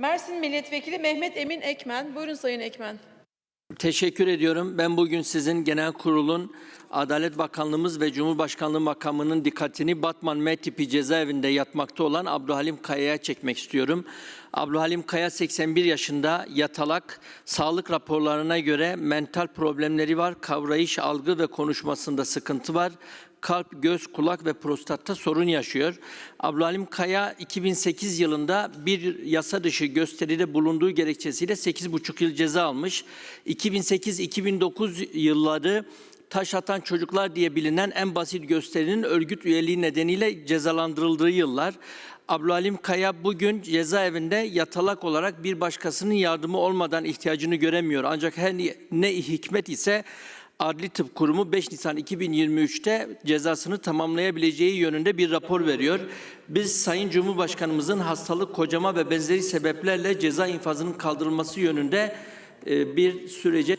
Mersin Milletvekili Mehmet Emin Ekmen. Buyurun Sayın Ekmen. Teşekkür ediyorum. Ben bugün sizin genel kurulun Adalet Bakanlığımız ve Cumhurbaşkanlığı makamının dikkatini Batman M tipi cezaevinde yatmakta olan Abdülhalim Kaya'ya çekmek istiyorum. Abdülhalim Kaya 81 yaşında yatalak. Sağlık raporlarına göre mental problemleri var. Kavrayış, algı ve konuşmasında sıkıntı var. Kalp, göz, kulak ve prostatta sorun yaşıyor. Abdülhalim Kaya 2008 yılında bir yasa dışı gösteride bulunduğu gerekçesiyle 8,5 yıl ceza almış. 2008-2009 yılları taş atan çocuklar diye bilinen en basit gösterinin örgüt üyeliği nedeniyle cezalandırıldığı yıllar. Abdülhalim Kaya bugün cezaevinde yatalak olarak bir başkasının yardımı olmadan ihtiyacını göremiyor. Ancak her ne hikmet ise Adli Tıp Kurumu 5 Nisan 2023'te cezasını tamamlayabileceği yönünde bir rapor veriyor. Biz Sayın Cumhurbaşkanımızın hastalık, kocama ve benzeri sebeplerle ceza infazının kaldırılması yönünde bir sürece